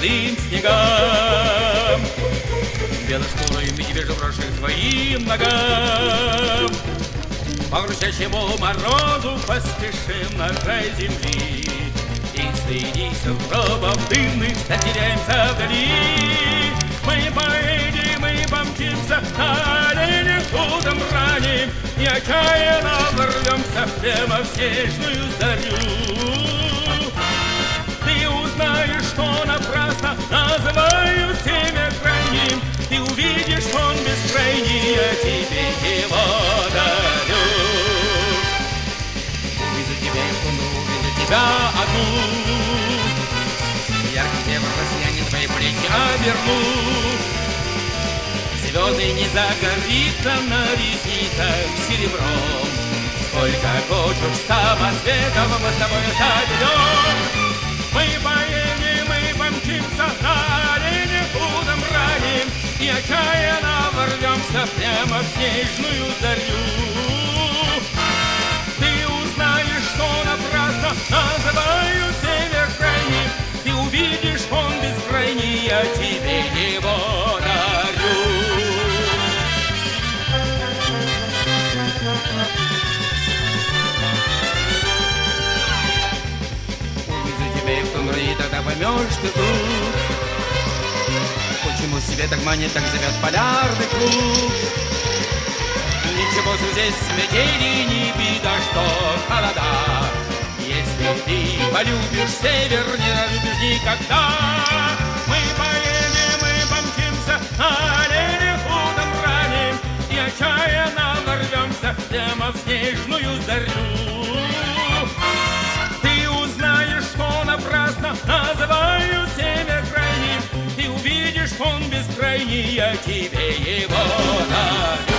седым снегам. Белошкурою медвежью броши твоим ногам. По грустящему морозу поспешим на край земли. И соединись в робов дымных, затеряемся вдали. Мы поедем и помчимся, на оленях утром раним, И отчаянно ворвемся прямо в снежную зарю. Тебя одну. Яркий север россияне твои плечи оберну. Звезды не загорится на ресницах серебром. Сколько хочешь самоцветов мы с тобой соберем Мы поедем, мы помчимся на оленях утром ранним И отчаянно ворвемся прямо в снежную зарю я тебе его дарю. Увезу тебя в тундру, и тогда поймешь ты тут. Почему себе так манит, так зовет полярный круг? Ничего здесь метели не видно, что холода. Если ты полюбишь север, не разлюбишь никогда снежную зарю. Ты узнаешь, что напрасно называю семя крайним Ты увидишь, он бескрайний, я тебе его дарю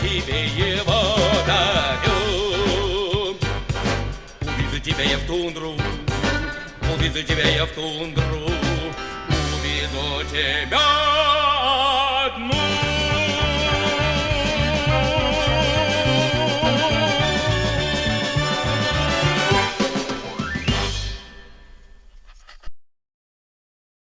тебе его дарю. Увезу тебя я в тундру, увезу тебя я в тундру, увезу тебя